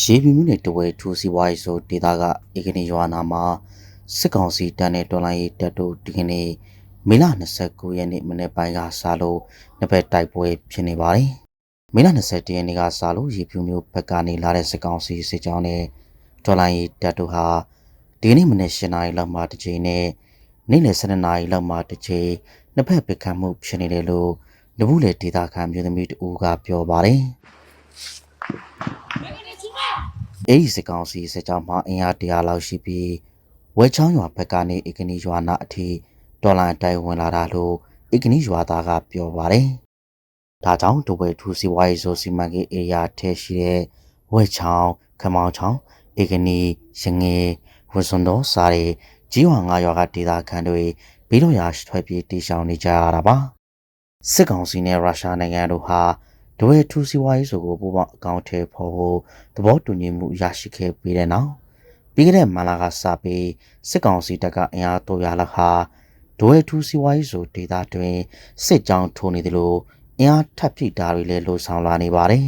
ရေပြင်းမှုနဲ့တဝဲထူစီဝိုင်းဆိုဒေတာကဧကနေရွာနာမှာစစ်ကောင်စီတပ်နဲ့တော်လိုင်းရေးတပ်တို့ဒီကနေ့မေလ29ရက်နေ့မနေ့ပိုင်းကစလို့နှစ်ဖက်တိုက်ပွဲဖြစ်နေပါတယ်။မေလ21ရက်နေ့ကစလို့ရေပြင်းမျိုးဘက်ကနေလာတဲ့စစ်ကောင်စီစစ်ကြောင်းနဲ့တော်လိုင်းရေးတပ်တို့ဟာဒီကနေ့မနေ့7နာရီလောက်မှတစ်ချိန်နဲ့နေ့လယ်12နာရီလောက်မှတစ်ချိန်နှစ်ဖက်ပစ်ခတ်မှုဖြစ်နေတယ်လို့လူမှုလေဒေတာခံမျိုးသမီးတူကပြောပါတယ်။ အဲ့ဒီစစ်ကောင်စီစစ်ကြောင်းမှာအင်အားတရာလောက်ရှိပြီးဝဲချောင်းရွာဘက်ကနေဧကနီရွာနာအထိဒေါ်လာတိုင်ဝင်လာတာလို့ဧကနီရွာသားကပြောပါတယ်။ဒါကြောင့်ဒိုဘဲထူစီဝိုင်းဆိုစီမံကိန်းဧရိယာထဲရှိတဲ့ဝဲချောင်းခမောင်းချောင်းဧကနီရငယ်ဝစွန်တော်စားတဲ့ကြီးဝါငါရွာကဒေသခံတွေပြီးတော့ရာထွက်ပြေးတီရှောင်နေကြရတာပါ။စစ်ကောင်စီနဲ့ရုရှားနိုင်ငံတို့ဟာ ဒိုဝဲထူစီဝိုင်းဆိုကိုပူပေါင်းအကောင့်ထဲပေါ်ဖို့သဘောတူညီမှုရရှိခဲ့ပြီးတဲ့နောက်ပြီးခဲ့တဲ့မလာကစပြီးစစ်ကောင်စီတပ်ကအင်အားတိုးရလောက်ဟာဒိုဝဲထူစီဝိုင်းဆိုဒေသတွင်စစ်ကြောင်းထိုးနေတယ်လို့အင်အားထပ်ဖြည့်တာတွေလည်းလှုံ့ဆော်လာနေပါတယ်